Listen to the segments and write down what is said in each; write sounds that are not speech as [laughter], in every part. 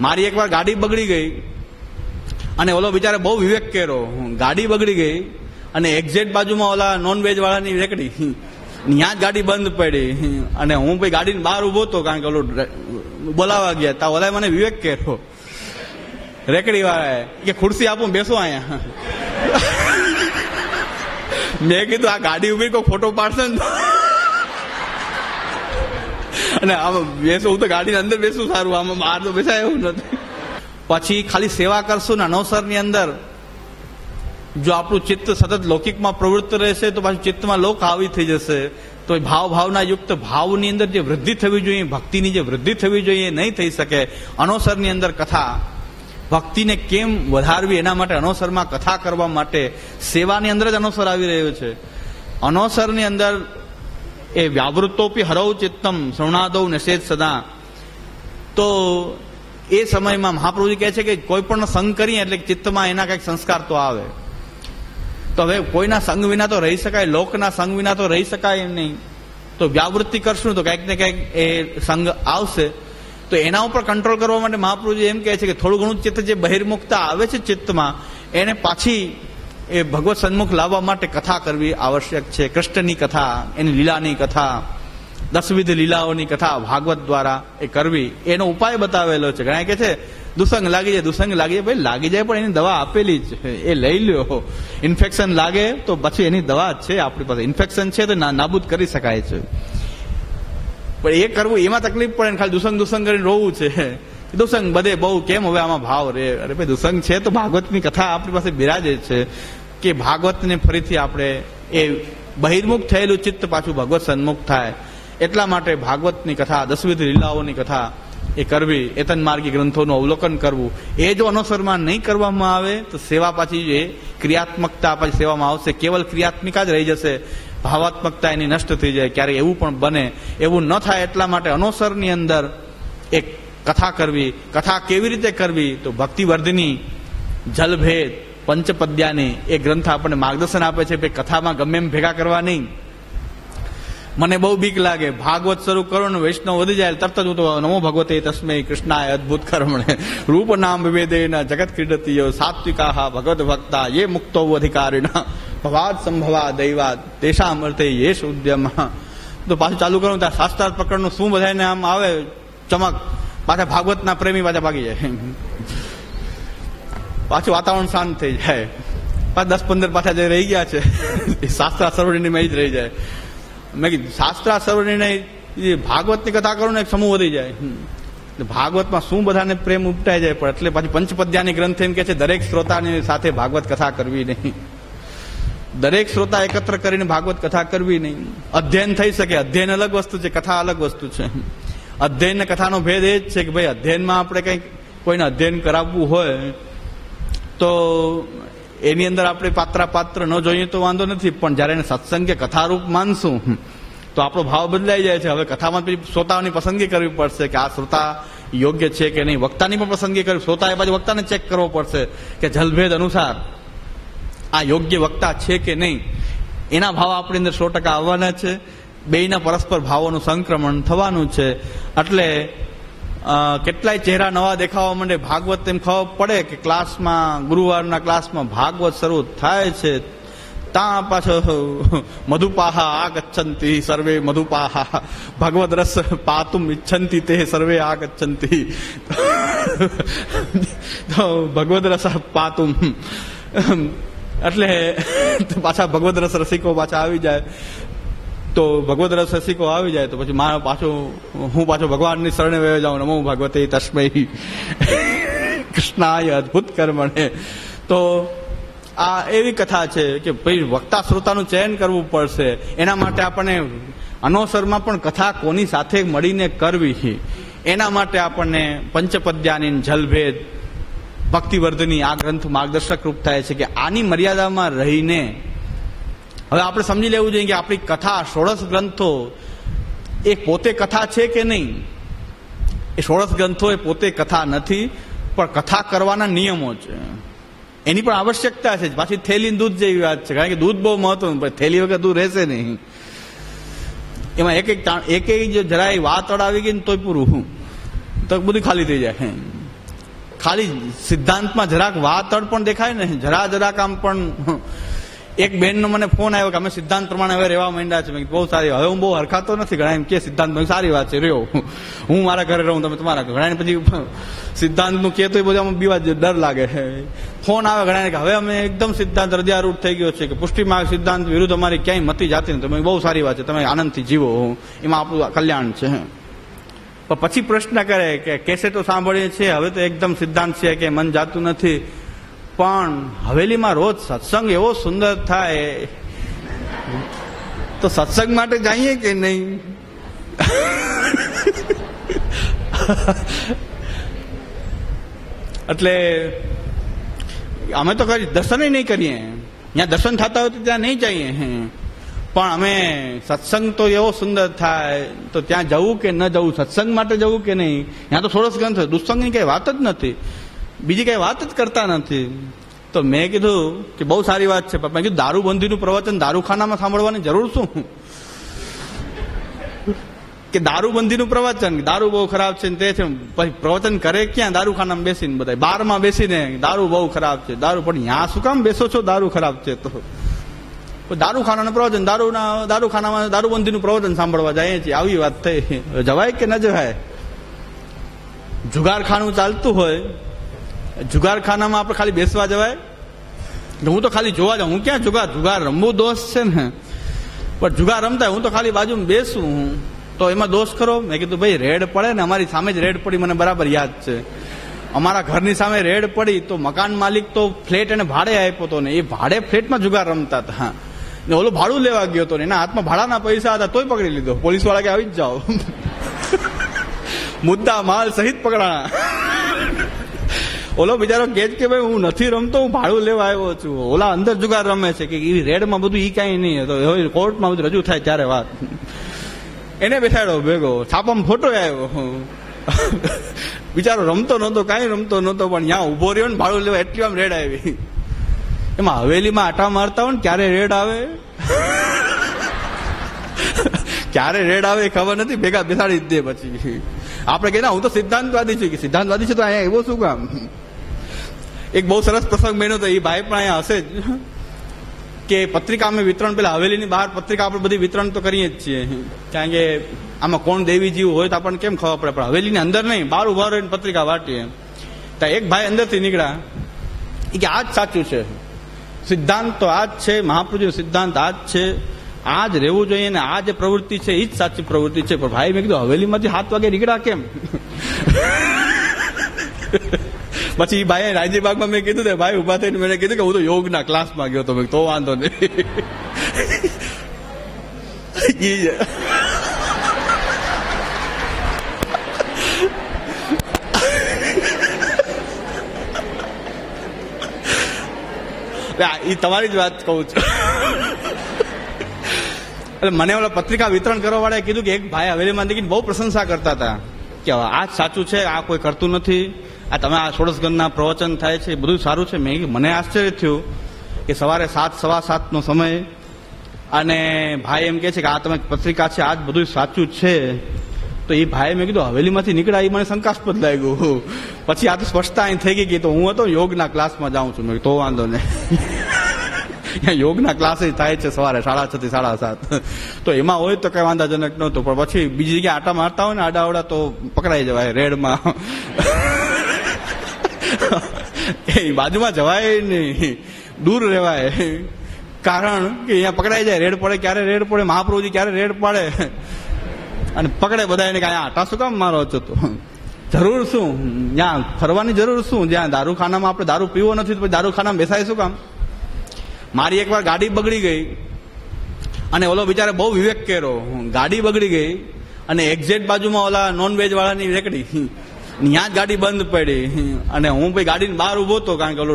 મારી એકવાર ગાડી બગડી ગઈ અને ઓલો બિચારે બહુ વિવેક કર્યો. ગાડી બગડી ગઈ અને એક્ઝેક્ટ બાજુમાં ઓલા નોન વેજ વાળાની રેકડી. ત્યાં જ ગાડી બંધ પડી. અને હું ભાઈ ગાડીની બહાર ઊભો હતો કારણ કે ઓલો બોલાવા ગયા. તા ઓલાએ મને વિવેક કર્યો. રેકડી વાળાએ કે ખુરશી આપું, બેસો અહીંયા. મેં કીધું, આ ગાડી ઊભી કોઈ ફોટો પાડશે ને. અને આમ બેસું હું તો ગાડીની અંદર બેસું સારું, આમાં બહાર તો બેસાય એવું નથી. પછી ખાલી સેવા કરશું ને અનવસરની અંદર. જો આપણું ચિત્ત સતત લૌકિકમાં પ્રવૃત્ત રહેશે, તો પાછું ચિત્તમાં લોક આવી થઈ જશે. તો એ ભાવ ભાવના યુક્ત ભાવની અંદર જે વૃદ્ધિ થવી જોઈએ, ભક્તિની જે વૃદ્ધિ થવી જોઈએ એ નહીં થઈ શકે. અનોસરની અંદર કથા. ભક્તિને કેમ વધારવી એના માટે અનોસરમાં કથા કરવા માટે સેવાની અંદર જ અનોસર આવી રહ્યો છે. અનોસરની અંદર એ વ્યાવૃત્તોપી હરવ ચિત્તમ શ્રવણાદૌ નશેદ સદા. તો એ સમયમાં મહાપ્રભુજી કહે છે કે કોઈ પણ સંગ કરીએ એટલે ચિત્તમાં એના કંઈક સંસ્કાર તો આવે. તો હવે કોઈના સંગ વિના તો રહી શકાય, લોકના સંગ વિના તો રહી શકાય નહીં. તો વ્યાવૃત્તિ કરશું તો કંઈક ને કંઈક એ સંગ આવશે. તો એના ઉપર કંટ્રોલ કરવા માટે મહાપ્રભુજી એમ કહે છે કે થોડું ઘણું ચિત્ત જે બહિર્મુખતા આવે છે ચિત્તમાં, એને પાછી એ ભગવત સન્મુખ લાવવા માટે કથા કરવી આવશ્યક છે. કૃષ્ણની કથા, એની લીલાની કથા, દસવિધ લીલાઓની કથા ભાગવત દ્વારા એ કરવી, એનો ઉપાય બતાવેલો છે. ઘણા કે છે, દુસંગ લાગી જાય, દુસંગ લાગી જાય, ભાઈ લાગી જાય પણ એની દવા આપેલી છે. એ લઈ લ્યો. ઇન્ફેક્શન લાગે તો પછી એની દવા છે આપણી પાસે. ઇન્ફેક્શન છે તો નાબૂદ કરી શકાય છે. પણ એ કરવું એમાં તકલીફ પડે ખાલી દુસંગ દુસંગ કરીને રોવું છે. દુસંગ બધે બહુ કેમ હવે આમાં ભાવ રે? અરે ભાઈ, દુસંગ છે તો ભાગવતની કથા આપણી પાસે બિરાજે છે કે ભાગવતને ફરીથી આપણે એ બહિર્મુખ થયેલું ચિત્ત પાછું ભગવત સન્મુખ થાય. એટલા માટે ભાગવતની કથા, દસવિધ લીલાઓની કથા એ કરવી, એતન માર્ગી ગ્રંથોનું અવલોકન કરવું. એ જો અનુસરમાં નહીં કરવામાં આવે, તો સેવા પાછી એ ક્રિયાત્મકતા પાછી સેવામાં આવશે. કેવલ ક્રિયાત્મિકા જ રહી જશે. ભાવાત્મકતા એની નષ્ટ થઈ જાય. ક્યારેક એવું પણ બને. એવું ન થાય એટલા માટે અનુસરની અંદર એક કથા કરવી, કથા કેવી રીતે કરવી, તો ભક્તિવર્ધની જલભેદ પંચપદ્યાની એ ગ્રંથ આપણને માર્ગદર્શન આપે છે કે કથામાં ગમે એમ ભેગા કરવા નહીં. મને બહુ બીક લાગે. ભાગવત શરૂ કરો ને વૈષ્ણવ વધી જાય, તરત જ હું તો નમો ભગવતે તસ્મૈ કૃષ્ણાય અદભુત કર્મણે. રૂપ નામ વિવેદેન જગત ક્રીડતીઓ સાત્વિકા ભગવત ભક્તા યે મુક્તો અધિકારીના ભવાદ સંભવા દૈવા દેશા અર્થે યેશ ઉદ્યમ. તો પાછું ચાલુ કરું, ત્યાં શાસ્ત્રાર્થ પ્રકરણનું શું બધાને આમ આવે, ચમક. પાછા ભાગવતના પ્રેમી પાછા ભાગી જાય. પાછું વાતાવરણ શાંત થઈ જાય. પાછા દસ પંદર પાછા જે રહી ગયા છે, એ શાસ્ત્રા સર્વણીમાં જ રહી જાય. મેં કીધું, શાસ્ત્રા એ ભાગવતની કથા કરું ને એક સમૂહ વધી જાય. ભાગવતમાં શું બધાને પ્રેમ ઉપટાઈ જાય, પણ એટલે પાછી પંચપદ્યાની ગ્રંથ એમ કે છે, દરેક શ્રોતાની સાથે ભાગવત કથા કરવી નહીં. દરેક શ્રોતા એકત્ર કરીને ભાગવત કથા કરવી નહીં. અધ્યયન થઈ શકે, અધ્યયન અલગ વસ્તુ છે, કથા અલગ વસ્તુ છે. અધ્યયન કથાનો ભેદ એ જ છે કે ભાઈ અધ્યયનમાં આપણે કંઈક કોઈને અધ્યયન કરાવવું હોય તો એની અંદર આપણે પાત્ર પાત્ર ન જોઈએ તો વાંધો નથી. પણ જ્યારે એને સત્સંગ કે કથારૂપ માનશું તો આપણો ભાવ બદલાઈ જાય છે. હવે કથામાં પછી શ્રોતાઓની પસંદગી કરવી પડશે કે આ શ્રોતા યોગ્ય છે કે નહીં. વક્તાની પણ પસંદગી કરવી. શ્રોતા એ પાછું વક્તાને ચેક કરવો પડશે કે જલભેદ અનુસાર આ યોગ્ય વક્તા છે કે નહીં. એના ભાવ આપણી અંદર સો ટકા આવવાના છે. બેયના પરસ્પર ભાવોનું સંક્રમણ થવાનું છે. એટલે કેટલાય ચહેરા નવા દેખાવા માંડે ભાગવત એમ ખબર પડે કે ક્લાસમાં, ગુરુવારના ક્લાસમાં ભાગવત શરૂ થાય છે. ત્યાં પાછો મધુપાહા આગચ્છંતી, સર્વે મધુપાહા. ભગવદ રસ પાતુમ ઈચ્છંતી તે સર્વે આ ગચ્છંતી ભગવદ રસ પાતુમ. એટલે પાછા ભગવદ રસ રસિકો પાછા આવી જાય. તો ભગવદ રસ રસિકો આવી જાય તો પછી મારો પાછો, હું પાછો ભગવાનની શરણે વયો જાઉં નમો ભગવતે તસ્મય કૃષ્ણાય અદભુત કર્મણે. તો આ એવી કથા છે કે ભાઈ વક્તા શ્રોતાનું ચયન કરવું પડશે. એના માટે આપણને અનોસરમાં પણ કથા કોની સાથે મળીને કરવી એના માટે આપણને પંચપદ્યાની જલભેદ, ભક્તિવર્ધની આ ગ્રંથ માર્ગદર્શક રૂપ થાય છે કે આની મર્યાદામાં રહીને હવે આપણે સમજી લેવું જોઈએ કે આપણી કથા ષોડશ ગ્રંથો એ પોતે કથા છે કે નહીં? એ ષોડશ ગ્રંથો એ પોતે કથા નથી, પણ કથા કરવાના નિયમો છે. એની પણ આવશ્યકતા છે. પાછી થેલી દૂધ જેવી વાત છે, કારણ કે દૂધ બહુ મહત્વનું પણ થેલી વગર દૂધ રહેશે નહીં. એમાં એક એક એક એક જો જરાય વાત અડાવી ગઈ ને તોય પૂરું. તો બધું ખાલી થઈ જાય. ખાલી સિદ્ધાંતમાં જરાક વાતડ પણ દેખાય ને, જરા જરાક આમ પણ એક બેનનો મને ફોન આવ્યો કે અમે સિદ્ધાંત પ્રમાણે હવે રહેવા માંડ્યા છે. બહુ સારી હવે હું બહુ હરખાતો નથી ઘણા એમ કે સિદ્ધાંત સારી વાત છે, રહ્યો. હું મારા ઘરે રહું, તમે તમારા ઘણા પછી સિદ્ધાંતનું કહેતો એ બધું અમે બીવા ડર લાગે. ફોન આવે ઘણા કે હવે અમે એકદમ સિદ્ધાંત હૃદયારૂઢ થઈ ગયો છે કે પુષ્ટિ માર્ગ સિદ્ધાંત વિરુદ્ધ અમારી ક્યાંય મતી જાતી નથી. તમે બહુ સારી વાત છે, તમે આનંદથી જીવો એમાં આપણું કલ્યાણ છે પણ પછી પ્રશ્ન કરે કે કેસે તો સાંભળીએ છીએ, હવે તો એકદમ સિદ્ધાંત છે કે મન જાતું નથી. પણ હવેલીમાં રોજ સત્સંગ એવો સુંદર થાય. તો સત્સંગ માટે જઈએ કે નહીં? એટલે અમે તો કઈ દર્શન નહીં કરીએ. ત્યાં દર્શન થતા હોય તો ત્યાં નહીં જઈએ. પણ અમે સત્સંગ તો એવો સુંદર થાય. તો ત્યાં જવું કે ન જવું, સત્સંગ માટે જવું કે નહીં? ત્યાં તો સોરસ ગ્રંથ દુસંગની કઈ વાત જ નથી. બીજી કઈ વાત જ કરતા નથી. તો મેં કીધું કે બહુ સારી વાત છે પપ્પા કીધું દારૂબંધીનું પ્રવચન દારૂખાનામાં સાંભળવાની જરૂર શું? કે દારૂબંધીનું પ્રવચન દારૂ બહુ ખરાબ છે ને તે છે, પછી પ્રવચન કરે ક્યાં? દારૂખાનામાં બેસીને બધા બારમાં બેસીને દારૂ બહુ ખરાબ છે, દારૂ પણ ત્યાં શું કામ બેસો છો દારૂ ખરાબ છે તો? દારૂખાનાનું પ્રવચન, દારૂના, દારૂખાનામાં દારૂબંધીનું પ્રવચન સાંભળવા જઈએ છીએ આવી વાત થઈ. જવાય કે ન જવાય? જુગારખાનું ચાલતું હોય જુગારખાનામાં આપણે ખાલી બેસવા જવાય? હું તો ખાલી જોવા જાઉં. હું ક્યાં જુગાર? જુગાર રમવું દોષ છે ને. પણ જુગાર રમતા હું તો ખાલી બાજુમાં બેસું. હું તો એમાં દોષ ખરો? મેં કીધું, ભાઈ, રેડ પડે ને અમારી સામે જ રેડ પડી, મને બરાબર યાદ છે. અમારા ઘરની સામે રેડ પડી તો મકાન માલિક તો ફ્લેટ એને ભાડે આપ્યો હતો ને. એ ભાડે ફ્લેટમાં જુગાર રમતા હતા. ને ઓલો ભાડું લેવા ગયો હતો ને. એના હાથમાં ભાડાના પૈસા હતા, તોય પકડી લીધો. પોલીસવાળા કે, આવી જ જાઓ. [laughs] મુદ્દા માલ સહિત પકડાણા. ઓલો બિચારો કે કે ભાઈ, હું નથી રમતો, હું ભાડું લેવા આવ્યો છું. ઓલા અંદર જુગાર રમે છે કે એ રેડમાં બધું ઈ કાંઈ નહીં. તો હવે કોર્ટમાં બધું રજૂ થાય ત્યારે વાત. એને બેસાડ્યો, ભેગો. છાપામાં ફોટો આવ્યો. બિચારો રમતો નહોતો, કાંઈ રમતો નહોતો, પણ ત્યાં ઊભો રહ્યો ને ભાડું લેવા એટલી આમ રેડ આવી. એમાં હવેલીમાં આટા મારતા હોય ને ક્યારે રેડ આવે. ક્યારે રેડ આવે એ ખબર નથી, ભેગા બેસાડી જ દે પછી. આપણે કહીએ હું તો સિદ્ધાંતવાદી છું. કે સિદ્ધાંતવાદી છે તો અહીંયા એવો શું કામ? એક બહુ સરસ પ્રસંગ બન્યો તો એ ભાઈ પણ અહીંયા હશે જ. કે પત્રિકા અમે વિતરણ પેલા હવેલીની બહાર પત્રિકા આપણે બધી વિતરણ તો કરીએ જ છીએ. કારણ કે આમાં કોણ દેવી જીવ હોય તો આપણને કેમ ખબર પડે? પણ હવેલીની અંદર નહીં, બહાર ઊભા રહીને પત્રિકા વાટીએ. તો એક ભાઈ અંદરથી નીકળ્યા. એ કે, આ જ સાચું છે. સિદ્ધાંત તો આ જ છે મહાપ્રભુનો સિદ્ધાંત આ જ છે. આ જ રહેવું જોઈએ ને આ જે પ્રવૃત્તિ છે એ જ સાચી પ્રવૃત્તિ છે. પણ ભાઈ મેં કીધું, હવેલીમાંથી હાથ વાગે નીકળ્યા કેમ? પછી ભાઈ રાજીબાગમાં મેં કીધું ને ભાઈ ઊભા થઈને મેં કીધું કે હું તો યોગના ક્લાસમાં ગયો તો મેં તો વાંધો નહીં. એ તમારી જ વાત કહું છું. એટલે મને ઓલા પત્રિકા વિતરણ કરવા વાળાએ કીધું કે એક ભાઈ હવેલીમાં દેખીને બહુ પ્રશંસા કરતા હતા. કે આ સાચું છે, આ કોઈ કરતું નથી. આ તમે આ ષોડશગણના પ્રવચન થાય છે બધું સારું છે. મેં મને આશ્ચર્ય થયું કે સવારે સાત, સવા સાતનો સમય અને ભાઈ એમ કે છે કે આ તમે પત્રિકા છે, આ જ બધું સાચું છે. તો એ ભાઈ મેં કીધું, હવેલીમાંથી નીકળ્યા એ મને શંકાસ્પદ લાગ્યું. પછી આ તો સ્પષ્ટતા અહીં થઈ ગઈ તો હું હતો, યોગના ક્લાસમાં જાઉં છું. મેં તો વાંધો નહીં. યોગના ક્લાસ થાય છે સવારે, સાડા છ થી સાડા સાત. તો એમાં હોય તો કઈ વાંધાજનક નહોતું. પણ પછી બીજી જગ્યાએ આટા મારતા હોય ને આડાવડા તો પકડાઈ જવાય રેડમાં. એ બાજુમાં જવાય નહીં. દૂર રહેવાય. કારણ કે અહીંયા પકડાઈ જાય, રેડ પડે, ક્યારે રેડ પડે, મહાપ્રભુજી ક્યારે રેડ પડે? અને પકડે બધા એને કે આટા શું કામ મારો છો તો? જરૂર શું? ત્યાં ફરવાની જરૂર શું? જ્યાં દારૂખાનામાં આપણે દારૂ પીવો નથી તો દારૂખાનામાં બેસાય શું કામ? મારી એકવાર ગાડી બગડી ગઈ. અને ઓલો બિચારે બહુ વિવેક કર્યો. ગાડી બગડી ગઈ અને એક્ઝેક્ટ બાજુમાં ઓલા નોન વેજ વાળાની રેકડી. ત્યાં જ ગાડી બંધ પડી. અને હું ભાઈ ગાડીની બહાર ઊભો હતો કારણ કે ઓલો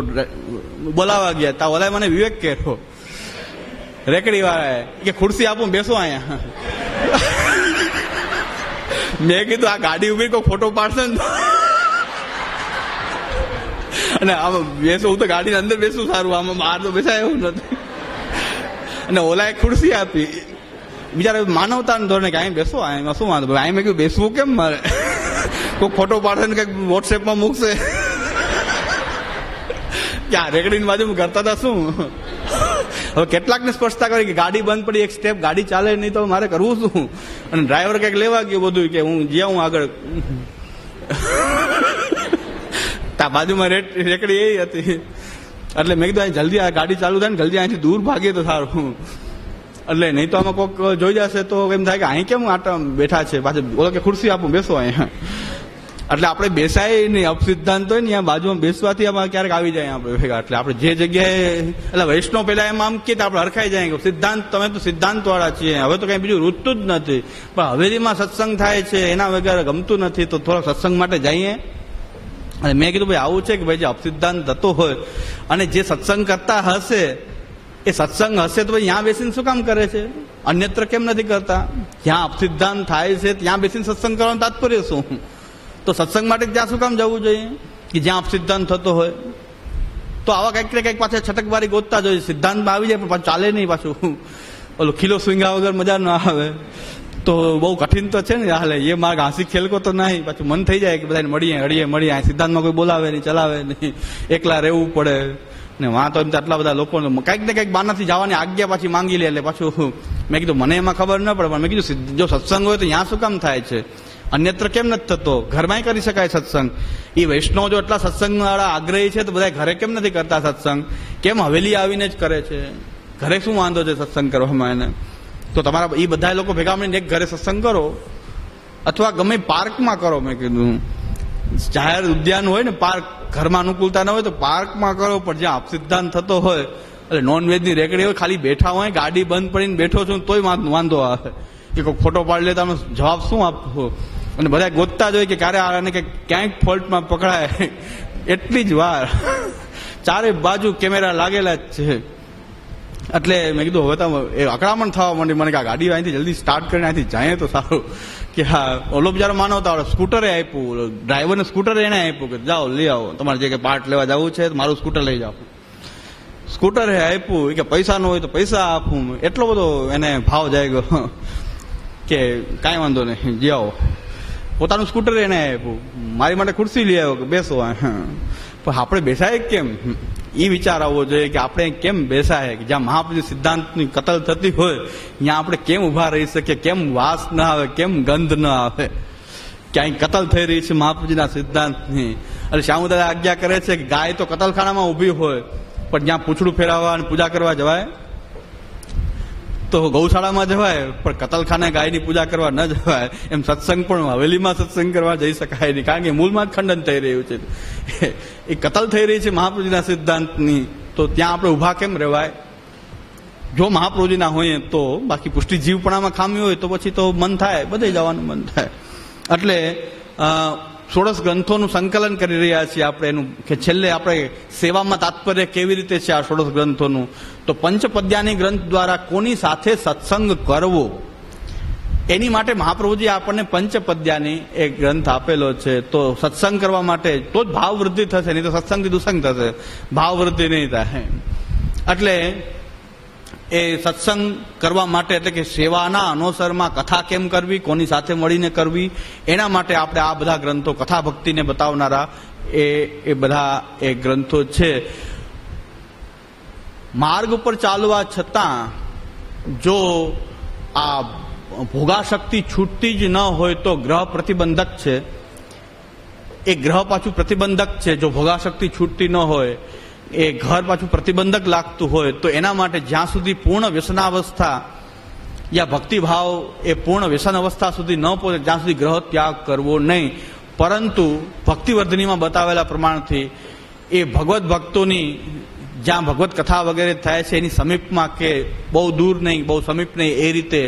બોલાવા ગયા. તા ઓલાએ મને વિવેક કર્યો. રેકડી વાળાએ કે ખુરશી આપું બેસો અહીંયા. મેં કીધું, આ ગાડી ઊભી કોઈ ફોટો પાડશે ને અને આમ બેસો, હું તો ગાડીની અંદર બેસું સારું. આમાં બહાર તો બેસાય એવું નથી. અને ઓલા એક ખુરશી આપી. બિચારા માનવતાને ધોરણે કે અહીં બેસો એમાં શું વાંધો? અહીં મેં કીધું, બેસવું કેમ મારે? કોઈ ફોટો પાડે ને કંઈક વોટ્સએપમાં મૂકશે. કે આ રેકડીની બાજુમાં કરતા હતા શું? હવે કેટલાકને સ્પષ્ટતા કરી કે ગાડી બંધ પડી, એક સ્ટેપ ગાડી ચાલે નહીં તો મારે કરવું શું? અને ડ્રાઈવર કંઈક લેવા ગયો બધું કે હું જ્યાં હું આગળ. તા બાજુમાં રેકડી એ હતી. એટલે મેં કીધું જલ્દી આ ગાડી ચાલુ થાય ને જલ્દી અહીંથી દૂર ભાગીએ તો સારું. એટલે નહીં તો આમાં કોઈક જોઈ જશે તો એમ થાય કે અહીં કેમ આટા બેઠા છે? પાછું બોલો કે ખુરશી આપું, બેસો અહીંયા. એટલે આપણે બેસાય નહીં. અપસિદ્ધાંત હોય ને, ત્યાં બાજુમાં બેસવાથી આમાં ક્યારેક આવી જાય આપણે ભેગા. એટલે આપણે જે જગ્યાએ, એટલે વૈષ્ણવ પહેલા એમ આમ કે આપણે હરખાઈ જાય કે સિદ્ધાંત, તમે તો સિદ્ધાંતવાળા છીએ. હવે તો કંઈ બીજું રૂતું જ નથી. પણ હવેલીમાં સત્સંગ થાય છે, એના વગર ગમતું નથી, તો થોડા સત્સંગ માટે જઈએ. અને મેં કીધું, ભાઈ, આવું છે કે ભાઈ, જે અપસિદ્ધાંત થતો હોય અને જે સત્સંગ કરતા હશે, એ સત્સંગ હશે તો ભાઈ ત્યાં બેસીને શું કામ કરે છે? અન્યત્ર કેમ નથી કરતા? જ્યાં અપસિદ્ધાંત થાય છે, ત્યાં બેસીને સત્સંગ કરવાનું તાત્પર્ય શું? તો સત્સંગ માટે ત્યાં શું કામ જવું જોઈએ? કે જ્યાં અપસિદ્ધાંત થતો હોય. તો આવા કંઈક ને કંઈક પાછા છટકબારી ગોતતા જોઈએ સિદ્ધાંતમાં આવી જાય, પણ ચાલે નહીં પાછું. ઓલું ખીલો સ્વિંગા વગર મજા ના આવે. તો બહુ કઠિન તો છે ને હાલે. એ માર્ગ હાંસી ખેલકો તો નહીં. પાછું મન થઈ જાય કે બધાને મળીએ, હળીએ, મળીએ. સિદ્ધાંતમાં કોઈ બોલાવે નહીં, ચલાવે નહીં. એકલા રહેવું પડે. ને વાં તો એમ તો આટલા બધા લોકો કંઈક ને કંઈક બાનાથી જવાની આજ્ઞા પાછી માંગી લે એટલે પાછું મેં કીધું, મને એમાં ખબર ન પડે, પણ મેં કીધું જો સત્સંગ હોય તો ત્યાં શું કામ થાય છે? અન્યત્ર કેમ નથી થતો? ઘરમાંય કરી શકાય સત્સંગ. એ વૈષ્ણવ જો એટલા સત્સંગ વાળા આગ્રહી છે તો બધા ઘરે કેમ નથી કરતા સત્સંગ? કેમ હવેલી આવીને જ કરે છે? ઘરે શું વાંધો છે સત્સંગ કરવામાં એને? તો તમારા એ બધા લોકો ભેગા મળીને એક ઘરે સત્સંગ કરો. અથવા ગમે પાર્કમાં કરો, મેં કીધું. જાહેર ઉદ્યાન હોય ને, પાર્ક ઘરમાં અનુકૂળતા ન હોય તો પાર્કમાં કરો, પણ જ્યાં અપસિદ્ધાંત થતો હોય, એટલે નોન વેજની રેકડી હોય, ખાલી બેઠા હોય, ગાડી બંધ પડીને બેઠો છું, તોય વાંધો આવે. કે કોઈ ફોટો પાડી લે તો જવાબ શું આપવો? અને બધા ગોતતા જ હોય કે ક્યારે આને કે ક્યાંક ફોલ્ટમાં પકડાય. એટલી જ વાર. ચારે બાજુ કેમેરા લાગેલા જ છે. એટલે મેં કીધું, હવે તો એ અકળામણ થવા માંડી મને કે આ ગાડી અહીંથી જલ્દી સ્ટાર્ટ કરીને અહીંથી જાય તો સારું. કે હા, ઓલો બિચારો માનવતા તો સ્કૂટરે આપ્યું ડ્રાઈવરને સ્કૂટર એને આપ્યું કે જાઓ, લઈ આવો. તમારે જે કે પાર્ટ લેવા જવું છે મારું સ્કૂટર લઈ જાઓ. સ્કૂટરે આપ્યું કે પૈસા ન હોય તો પૈસા આપું. એટલો બધો એને ભાવ જાય ગયો કે કાંઈ વાંધો નહીં, જી આવો. પોતાનું સ્કૂટર એને આપ્યું. મારી માટે ખુરશી લઈ આવ્યો કે બેસો. પણ આપણે બેસાય કેમ? એ વિચાર આવવો જોઈએ કે આપણે કેમ બેસાય? કે જ્યાં મહાપ્રભુ સિદ્ધાંતની કતલ થતી હોય, ત્યાં આપણે કેમ ઊભા રહી શકીએ? કેમ વાસ ન આવે? કેમ ગંધ ન આવે? ક્યાંય કતલ થઈ રહી છે મહાપ્રભુજીના સિદ્ધાંતની. અને શ્યામુદાદા આજ્ઞા કરે છે કે ગાય તો કતલખાનામાં ઊભી હોય, પણ જ્યાં પૂછડું ફેરાવવા અને પૂજા કરવા જવાય તો ગૌશાળામાં જવાય, પણ કતલખાને ગાયની પૂજા કરવા ન જવાય. એમ સત્સંગ પણ હવેલીમાં સત્સંગ કરવા જઈ શકાય નહીં. કારણ કે મૂળમાં જ ખંડન થઈ રહ્યું છે. એ કતલ થઈ રહી છે મહાપ્રભુજીના સિદ્ધાંતની, તો ત્યાં આપણે ઊભા કેમ રહેવાય? જો મહાપ્રભુજીના હોઈએ તો બાકી પુષ્ટિ જીવપણામાં ખામી હોય તો પછી તો મન થાય, બધે જવાનું મન થાય. એટલે ષોડશ ગ્રંથોનું સંકલન કરી રહ્યા છીએ આપણે એનું કે છેલ્લે આપણે સેવામાં તાત્પર્ય કેવી રીતે છે આ સોળસ ગ્રંથોનું તો પંચપદ્યાની ગ્રંથ દ્વારા કોની સાથે સત્સંગ કરવો? એની માટે મહાપ્રભુજી આપણને પંચપદ્યાની એક ગ્રંથ આપેલો છે. તો સત્સંગ કરવા માટે તો જ ભાવ વૃદ્ધિ થશે, નહીં તો સત્સંગથી દુસંગ થશે. ભાવ વૃદ્ધિ નહીં થાય. એટલે એ સત્સંગ કરવા માટે એટલે કે સેવાના અનુસરમાં કથા કેમ કરવી, કોની સાથે મળીને કરવી, એના માટે આપણે આ બધા ગ્રંથો કથા ભક્તિને બતાવનારા એ એ બધા એ ગ્રંથો છે. માર્ગ ઉપર ચાલવા છતાં જો આ ભોગાશક્તિ છૂટતી જ ન હોય તો ગ્રહ પ્રતિબંધક છે. એ ગ્રહ પાછું પ્રતિબંધક છે. જો ભોગાશક્તિ છૂટતી ન હોય એ ઘર પાછું પ્રતિબંધક લાગતું હોય તો એના માટે જ્યાં સુધી પૂર્ણ વ્યસનાવસ્થા યા ભક્તિભાવ એ પૂર્ણ વ્યસન અવસ્થા સુધી ન પહોંચે, જ્યાં સુધી ગ્રહ ત્યાગ કરવો નહીં. પરંતુ ભક્તિવર્ધનીમાં બતાવેલા પ્રમાણથી એ ભગવત ભક્તોની જ્યાં ભગવત કથા વગેરે થાય છે, એની સમીપમાં કે બહુ દૂર નહીં, બહુ સમીપ નહીં, એ રીતે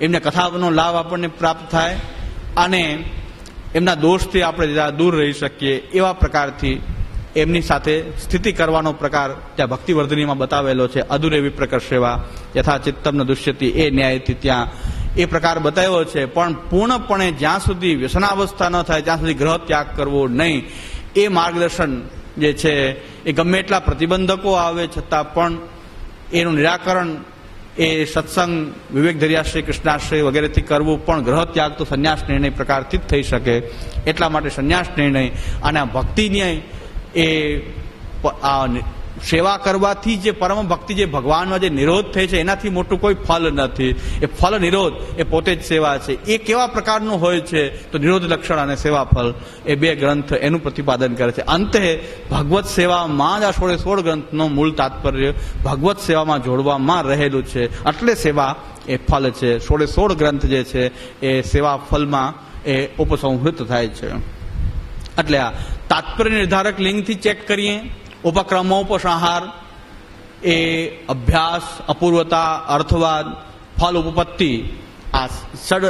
એમને કથાનો લાભ આપણને પ્રાપ્ત થાય અને એમના દોષથી આપણે દૂર રહી શકીએ એવા પ્રકારથી એમની સાથે સ્થિતિ કરવાનો પ્રકાર ત્યાં ભક્તિવર્ધનીમાં બતાવેલો છે. અધુરે વિપ્રકર સેવા યથા ચિત્તમ ન દુષ્યતિ, એ ન્યાયથી ત્યાં એ પ્રકાર બતાવ્યો છે. પણ પૂર્ણપણે જ્યાં સુધી વ્યસનાવસ્થા ન થાય, ત્યાં સુધી ગ્રહ ત્યાગ કરવો નહીં. એ માર્ગદર્શન જે છે, એ ગમે એટલા પ્રતિબંધકો આવે, છતાં પણ એનું નિરાકરણ એ સત્સંગ વિવેક ધર્યાશ્રય કૃષ્ણાશ્રય વગેરેથી કરવું પણ ગ્રહ ત્યાગ તો સંન્યાસ નિર્ણય પ્રકારથી જ થઈ શકે. એટલા માટે સંન્યાસ નિર્ણય અને આ ભક્તિની એ સેવા કરવાથી જે પરમ ભક્તિ જે ભગવાનમાં જે નિરોધ થાય છે, એનાથી મોટું કોઈ ફલ નથી. એ ફલ નિરોધ, એ પોતે જ સેવા છે. એ કેવા પ્રકારનું હોય છે, તો નિરોધ લક્ષણ અને સેવા ફલ એ બે ગ્રંથ એનું પ્રતિપાદન કરે છે. અંતે, ભગવત સેવામાં જ આ સોળે સોળ ગ્રંથનો મૂળ તાત્પર્ય ભગવત સેવામાં જોડવામાં રહેલું છે. એટલે સેવા એ ફલ છે. સોળે સોળ ગ્રંથ જે છે, એ સેવા ફલમાં એ ઉપસંહૃત થાય છે. એટલે આ તાત્પર્ય નિર્ધારક લિંગથી ચેક કરીએ ઉપક્રમોપસંહાર એ અભ્યાસ, અપૂર્વતા, અર્થવાદ, ફલ, ઉપપત્તિ, આ સડ,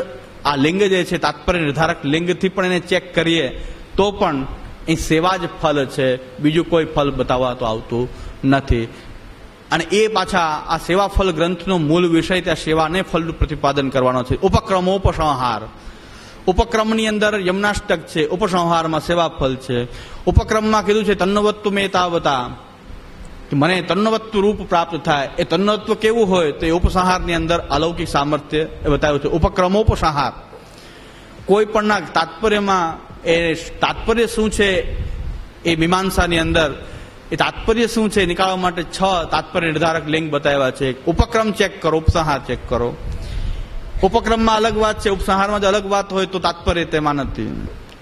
આ લિંગ જે છે, તાત્પર્ય નિર્ધારક લિંગથી પણ એને ચેક કરીએ, તો પણ એ સેવા જ ફલ છે. બીજું કોઈ ફલ બતાવવા તો આવતું નથી. અને એ પાછા આ સેવા ફલ ગ્રંથનો મૂળ વિષય, ત્યાં સેવાને ફલનું પ્રતિપાદન કરવાનો છે. ઉપક્રમોપસંહાર ઉપક્રમની અંદર યમનાષ્ટક છે, ઉપસંહારમાં સેવા ફલ છે. ઉપક્રમમાં કીધું છે તન્નવત્વ મેતાવતા કે મને તન્નવત્વ રૂપ પ્રાપ્ત થાય. એ તન્નવત્વ કેવું હોય તો એ ઉપસંહારની અંદર અલૌકિક સામર્થ્ય એ બતાવ્યું છે. ઉપક્રમોપસંહાર. કોઈ પણના તાત્પર્યમાં એ તાત્પર્ય શું છે એ મીમાંસાની અંદર? એ તાત્પર્ય શું છે નીકાળવા માટે છ તાત્પર્ય નિર્ધારક લિંગ બતાવ્યા છે. ઉપક્રમ ચેક કરો, ઉપસંહાર ચેક કરો. ઉપક્રમમાં અલગ વાત છે, ઉપસંહારમાં જો અલગ વાત હોય તો તાત્પર્ય તેમાં નથી.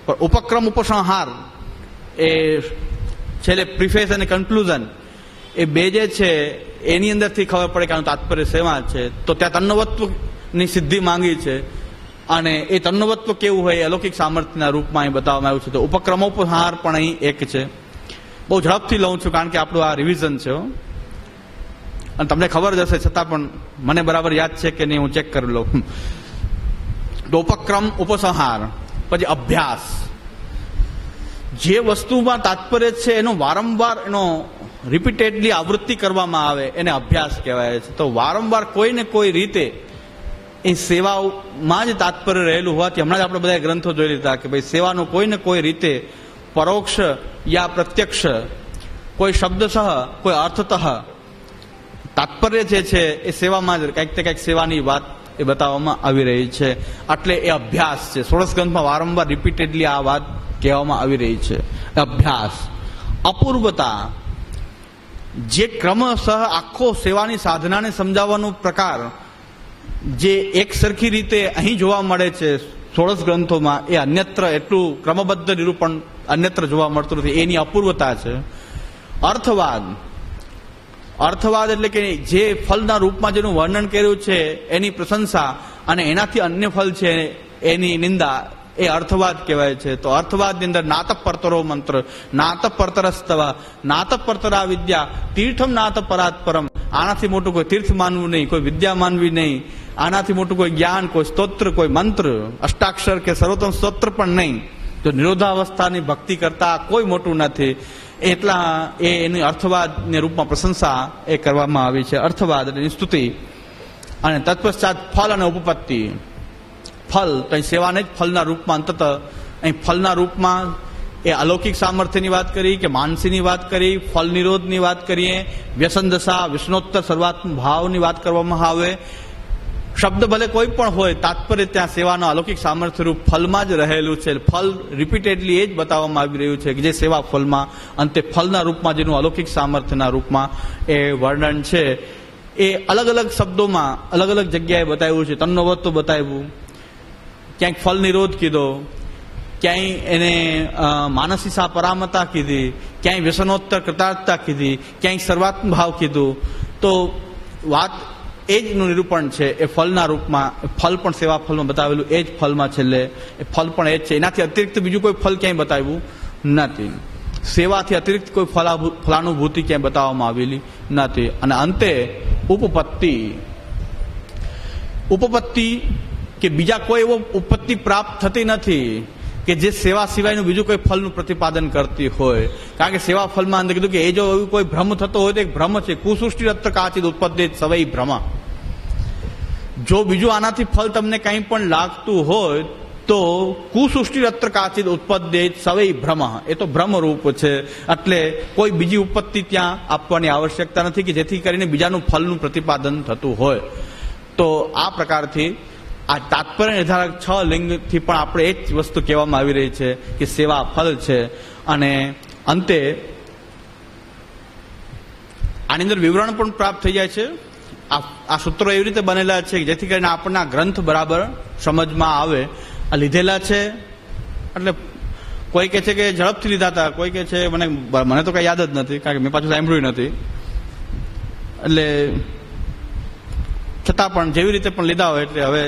પણ ઉપક્રમ ઉપસંહાર એ છેલ્લે પ્રિફેસ અને કન્ક્લુઝન એ બે જે છે, એની અંદરથી ખબર પડે કે આનું તાત્પર્ય શેમાં છે. તો ત્યાં તન્નવત્વની સિદ્ધિ માંગી છે અને એ તન્નવત્વ કેવું હોય એ અલૌકિક સામર્થ્યના રૂપમાં અહીં બતાવવામાં આવ્યું છે. તો ઉપક્રમોપહાર પણ અહીં એક છે. બહુ ઝડપથી લઉં છું કારણ કે આપણું આ રિવિઝન છે હો. અને તમને ખબર જ હશે, છતાં પણ મને બરાબર યાદ છે કે નહીં, હું ચેક કરી લઉં. તો ઉપસંહાર, પછી અભ્યાસ. જે વસ્તુમાં તાત્પર્ય છે, એનો વારંવાર એનો રિપીટેડલી આવૃત્તિ કરવામાં આવે, એને અભ્યાસ કહેવાય છે. તો વારંવાર કોઈ ને કોઈ રીતે એ સેવાઓમાં જ તાત્પર્ય રહેલું હોવાથી હમણાં જ આપણે બધા ગ્રંથો જોઈ લીધા કે ભાઈ સેવાનો કોઈ ને કોઈ રીતે પરોક્ષ યા પ્રત્યક્ષ કોઈ શબ્દસહ, કોઈ અર્થતઃ તાત્પર્ય જે છે એ સેવામાં જ કંઈક તે કંઈક સેવાની વાત એ બતાવવામાં આવી રહી છે. એટલે એ અભ્યાસ છે. સોળસ ગ્રંથમાં વારંવાર રિપીટેડલી આ વાત કહેવામાં આવી રહી છે. અભ્યાસ. અપૂર્વતા. જે ક્રમશઃ આખો સેવાની સાધનાને સમજાવવાનો પ્રકાર જે એક સરખી રીતે અહીં જોવા મળે છે સોળસ ગ્રંથોમાં એ અન્યત્ર એટલું ક્રમબદ્ધ નિરૂપણ અન્યત્ર જોવા મળતું નથી. એની અપૂર્વતા છે. અર્થવાદ. અર્થવાદ એટલે કે જે ફલના રૂપમાં જેનું વર્ણન કર્યું છે, એની પ્રશંસા અને એનાથી અન્ય ફલ છે, એની નિંદા, એ અર્થવાદ કહેવાય છે. તો અર્થવાદની અંદર નાતપ પરતરો મંત્ર નાતપ પરતરસ્તવા નાતપ પરતરા વિદ્યા તીર્થમ નાત પરાત પરમ આનાથી મોટું કોઈ તીર્થ માનવું નહીં, કોઈ વિદ્યા માનવી નહીં. આનાથી મોટું કોઈ જ્ઞાન, કોઈ સ્તોત્ર, કોઈ મંત્ર, અષ્ટાક્ષર કે સર્વોત્તમ સ્તોત્ર પણ નહીં. જો નિરોધાવસ્થાની ભક્તિ કરતા કોઈ મોટું નથી. એટલા એ એની અર્થવાદને રૂપમાં પ્રશંસા એ કરવામાં આવી છે. અર્થવાદ એટલે સ્તુતિ અને તત્પશ્ચાત ફલ અને ઉપપત્તિ. ફલ તો અહીં સેવાને જ ફલના રૂપમાં અંતત અહીં ફલના રૂપમાં એ અલૌકિક સામર્થ્યની વાત કરી કે માનસીની વાત કરી ફલ નિરોધની વાત કરીએ. વ્યસન દશા, વિષ્ણોત્તર, સર્વાત્મ ભાવની વાત કરવામાં આવે. શબ્દ ભલે કોઈ પણ હોય, તાત્પર્ય ત્યાં સેવાનો અલૌકિક સામર્થ્ય રૂપ ફલમાં જ રહેલું છે. ફલ રિપીટેડલી એ જ બતાવવામાં આવી રહ્યું છે કે જે સેવા ફલમાં અંતે ફલના રૂપમાં, જેનું અલૌકિક સામર્થ્યના રૂપમાં એ વર્ણન છે. એ અલગ અલગ શબ્દોમાં, અલગ અલગ જગ્યાએ બતાવ્યું છે. તન્નવત્વ બતાવ્યું. ક્યાંક ફલ નિરોધ કીધો. ક્યાંય એને માનસીસા પરામતા કીધી. ક્યાંય વ્યસનોત્તર કૃતાર્થતા કીધી. ક્યાંય સર્વાત્મ ભાવ કીધું. તો વાત એ જ નું નિરૂપણ છે, એ ફલના રૂપમાં ફલ પણ સેવા ફલમાં બતાવેલું, એ જ ફલમાં છેલ્લે, એ ફલ પણ એ જ છે. એનાથી અતિરિક્ત બીજું કોઈ ફલ ક્યાંય બતાવ્યું નથી. સેવાથી અતિરિક્ત કોઈ ફલાભૂ, ફલાનુભૂતિ ક્યાંય બતાવવામાં આવેલી નથી. અને અંતે, ઉપપત્તિ. ઉપપત્તિ કે બીજા કોઈ એવો ઉપપત્તિ પ્રાપ્ત થતી નથી કે જે સેવા સિવાયનું બીજું કોઈ ફલનું પ્રતિપાદન કરતી હોય. કારણ કે સેવા ફલમાં અંદર કીધું કે એ જો એવું કોઈ ભ્રમ થતો હોય તો એક ભ્રમ છે. કુસૃષ્ટિ રત્ન કાચિત ઉત્પત્તિ સવઈ ભ્રમ જો બીજું આનાથી ફળ તમને કંઈ પણ લાગતું હોય, તો કુસૃષ્ટિ અત્ર કાચિત ઉત્પદ્ય સવૈ ભ્રમ. એ તો ભ્રમ રૂપ છે. એટલે કોઈ બીજી ઉત્પત્તિ ત્યાં આપવાની આવશ્યકતા નથી કે જેથી કરીને બીજાનું ફલનું પ્રતિપાદન થતું હોય. તો આ પ્રકારથી આ તાત્પર્ય નિર્ધારક છ લિંગથી પણ આપણે એ જ વસ્તુ કહેવામાં આવી રહી છે કે સેવા ફલ છે. અને અંતે આની અંદર વિવરણ પણ પ્રાપ્ત થઈ જાય છે. આ સૂત્રો એવી રીતે બનેલા છે કે જેથી કરીને આપણના ગ્રંથ બરાબર સમજમાં આવે. આ લીધેલા છે. એટલે કોઈ કહે છે કે ઝડપથી લીધા હતા, કોઈ કહે છે મને મને તો કઈ યાદ જ નથી, કારણ કે મેં પાછું સાંભળ્યું નથી. એટલે છતાં પણ જેવી રીતે પણ લીધા હોય એટલે હવે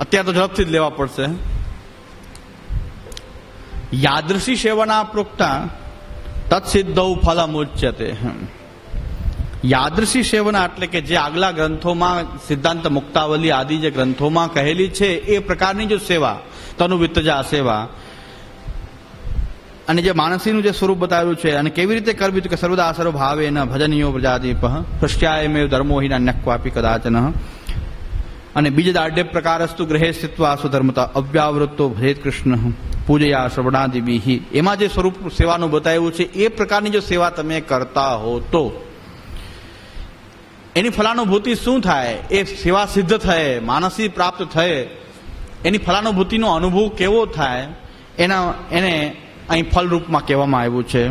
અત્યારે તો ઝડપથી જ લેવા પડશે. યાદૃશી સેવના પ્રોક્તા તત્સિદ્ધૌ ફલમુચ્યતે. યાદૃશી સેવના એટલે કે જે આગલા ગ્રંથોમાં સિદ્ધાંત મુક્તાવલી આદિ જે ગ્રંથોમાં કહેલી છે, એ પ્રકારની જો સેવા તનુ વિત્તજા સેવા, અને જે માનસીનું જે સ્વરૂપ બતાવ્યું છે, અને કેવી રીતે કરવી કે સર્વદા સર્વ ભાવે ન, ભજનીયો પ્રજાદીપ પશ્ચાય મેવ ધર્મો હિના નક્વાપી કદાચન. અને બીજ દાઢ્ય પ્રકારસ્તુ ગ્રહે સ્થિત્વા સુધર્મતા અવ્યાવૃત્તો ભજે કૃષ્ણ. પૂજયા શ્રવણાદિબી એમાં જે સ્વરૂપ સેવાનું બતાવ્યું છે, એ પ્રકારની જો સેવા તમે કરતા હો તો એની ફલાનુભૂતિ શું થાય? એ સેવા સિદ્ધ થાય, માનસી પ્રાપ્ત થાય. એની ફલાનુભૂતિનો અનુભવ કેવો થાય? એના, એને અહીં ફલરૂપમાં કહેવામાં આવ્યું છે.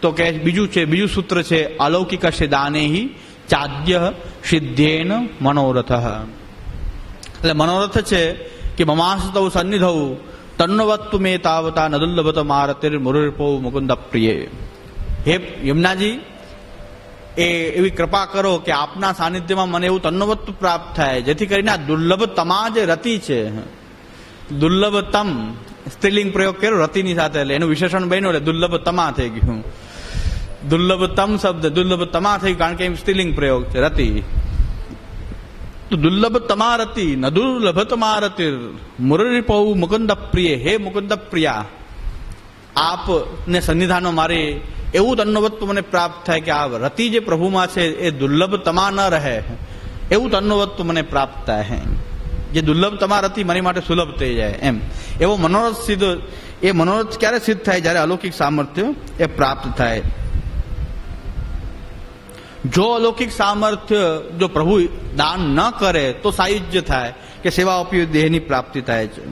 તો કે બીજું છે, બીજું સૂત્ર છે, અલૌકિક દાનેહી ચાદ્ય સિદ્ધેન મનોરથ. એટલે મનોરથ છે કે મમાસતવ સન્નિધવ તન્નવત્તુ મે તાવતા નદુલ્લભત મારતિર મુરુપો મુકુંદ પ્રિય હે યમુનાજી એ એવી કૃપા કરો કે આપના સાનિધ્યમાં મને એવું તન્નવત્વ પ્રાપ્ત થાય. જેથી કરીને આ દુર્લભતમા જે રતિ છે. દુર્લભતમ. સ્ત્રીલિંગ પ્રયોગ કર્યો રતિની સાથે એટલે એનું વિશેષણ બન્યું એટલે દુર્લભતમા થઈ ગયું. દુર્લભતમ શબ્દ દુર્લભતમા થઈ કારણ કે એમ સ્ત્રીલિંગ પ્રયોગ છે, રતિ. તો દુર્લભ તમારતી ન દુર્લભ તમારતી મુરરીપૌ મુકુંદ પ્રિય હે મુકુંદ પ્રિયા આપને સન્નિધાનો મારે એવું તન્નવત્વ મને પ્રાપ્ત થાય કે આ રતિ જે પ્રભુમાં છે, એ દુર્લભ તમા ન રહે. એવું તન્નવત્વ મને પ્રાપ્ત થાય હે જે દુર્લભ તમા રતિ મારી માટે સુલભ થઈ જાય એમ. એવો મનોરથ સિદ્ધ, એ મનોરથ ક્યારે સિદ્ધ થાય? જ્યારે અલૌકિક સામર્થ્ય એ પ્રાપ્ત થાય. જો અલૌકિક સામર્થ્ય, જો પ્રભુ દાન ન કરે, તો સાયુજ્ય થાય કે સેવા ઉપયોગ દેહની પ્રાપ્તિ થાય છે.